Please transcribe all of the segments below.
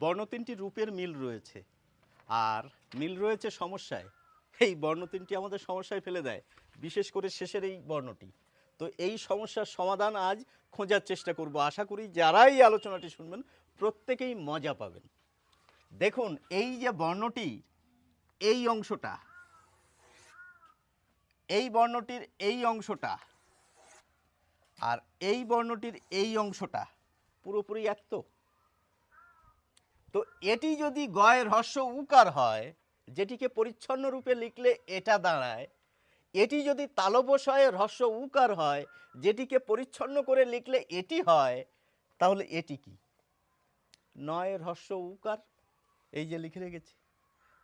বর্ণ তিনটি রূপের মিল রয়েছে। আর মিল রয়েছে সমস্যায়। এই বর্ণ তিনটি আমাদের সমস্যায় ফেলে দেয়, বিশেষ করে শেষের এই বর্ণটি। তো এই সমস্যার সমাধান আজ খোঁজার চেষ্টা করব। আশা করি যারাই এই আলোচনাটি শুনবেন, প্রত্যেকেই মজা পাবেন। দেখুন, এই যে বর্ণটি, এই অংশটা, এই বর্ণটির এই অংশটা, আর এই বর্ণটির এই অংশটা পুরোপুরি এক তো। তো এটি যদি গয় হর্ষ উকার হয়, যেটিকে পরিচ্ছন্ন রূপে লিখলে এটা দাঁড়ায়, এটি যদি তালবশয়ের হর্ষ উকার হয়, যেটিকে পরিচ্ছন্ন করে লিখলে এটি হয়, তাহলে এটি কি? নয় হর্ষ উকার, এই যে লিখে রেখেছি।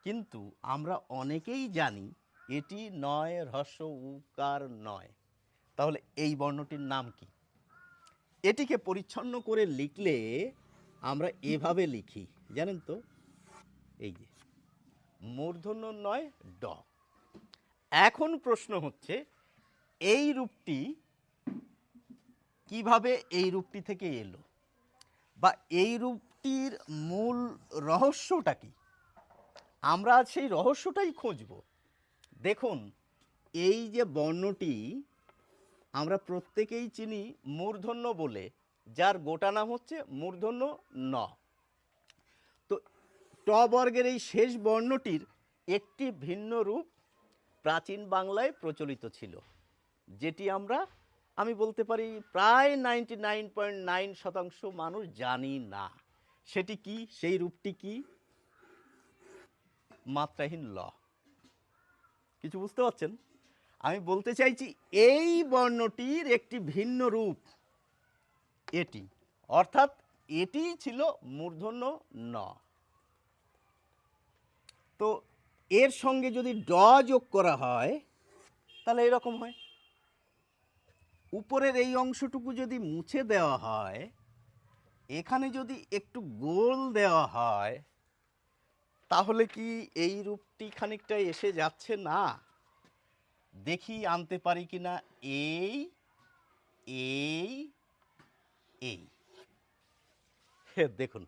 কিন্তু আমরা অনেকেই জানি এটি নয় হর্ষ উকার নয়। তাহলে এই বর্ণটির নাম কি? এটিকে পরিচ্ছন্ন করে লিখলে আমরা এভাবে লিখি জানেন তো? এই যে, মূর্ধন্য নয়, ড। এখন প্রশ্ন হচ্ছে, এই রূপটি কীভাবে এই রূপটি থেকে এলো? বা এই রূপটির মূল রহস্যটা কি? আমরা সেই রহস্যটাই খুঁজব। দেখুন, এই যে বর্ণটি আমরা প্রত্যেকেই চিনি মূর্ধন্য বলে, যার গোটা নাম হচ্ছে মূর্ধন্য ন। বর্গের এই শেষ বর্ণটির একটি ভিন্ন রূপ প্রাচীন বাংলায় প্রচলিত ছিল, যেটি আমরা, আমি বলতে পারি, প্রায় নাইনটি নাইন পয়েন্ট নাইন শতাংশ মানুষ জানি না। সেটি কি? সেই রূপটি কি? মাত্রাহীন ল। কিছু বুঝতে পারছেন? আমি বলতে চাইছি, এই বর্ণটির একটি ভিন্ন রূপ এটি। অর্থাৎ এটি ছিল মূর্ধন্য ন তো এর সঙ্গে যদি ড যোগ করা হয় তাহলে এরকম হয়। উপরের এই অংশটুকু যদি মুছে দেওয়া হয় এখানে যদি একটু গোল দেওয়া হয় তাহলে কি এই রূপটি খানিকটা এসে যাচ্ছে? না। দেখি আনতে পারি কি না। এই এই এই। হে, দেখুন।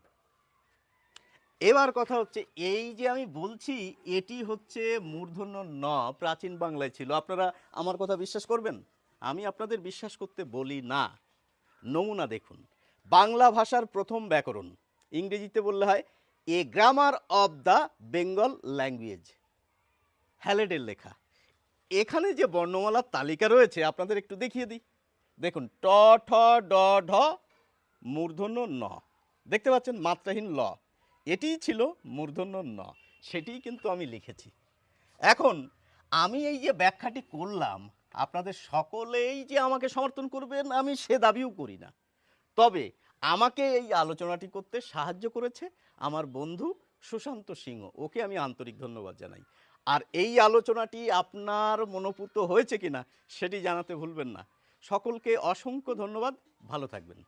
এবার কথা হচ্ছে, এই যে আমি বলছি, এটি হচ্ছে মূর্ধন্য ন, প্রাচীন বাংলায় ছিল। আপনারা আমার কথা বিশ্বাস করবেন? আমি আপনাদের বিশ্বাস করতে বলি না। নমুনা দেখুন। বাংলা ভাষার প্রথম ব্যাকরণ, ইংরেজিতে বললে হয়, a grammar of the Bengal language. হ্যালেডের লেখা। এখানে যে বর্ণমালার তালিকা রয়েছে, আপনাদের একটু দেখিয়ে দিই। দেখুন, ট, ঠ, ড, ঢ, মূর্ধন্য ন। দেখতে পাচ্ছেন, মাত্রাহীন ল। এটিই ছিল মূর্ধন্য ন। সেটিই কিন্তু আমি লিখেছি। এখন আমি এই যে ব্যাখ্যাটি করলাম, আপনাদের সকলেই যে আমাকে সমর্থন করবেন, আমি সে দাবিও করি না। তবে আমাকে এই আলোচনাটি করতে সাহায্য করেছে আমার বন্ধু সুশান্ত সিংহ। ওকে আমি আন্তরিক ধন্যবাদ জানাই। আর এই আলোচনাটি আপনার মনোপুত হয়েছে কিনা, সেটি জানাতে ভুলবেন না। সকলকে অসংখ্য ধন্যবাদ। ভালো থাকবেন।